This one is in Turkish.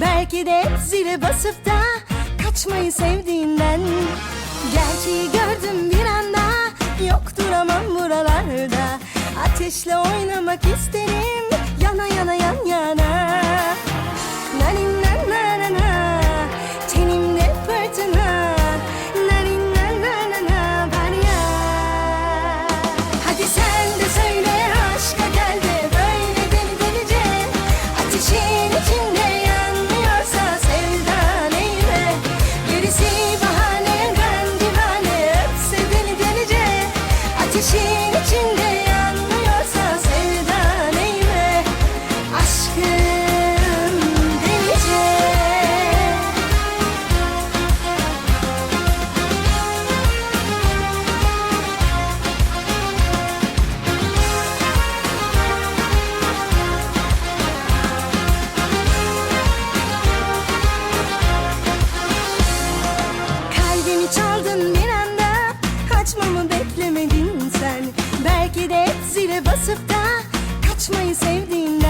Belki de zile basıp da kaçmayı sevdiğinden. Gerçeği gördüm bir anda Yok duramam buralarda. Ateşle oynamak isterim Hareket et zile basıp da Kaçmayı sevdiğin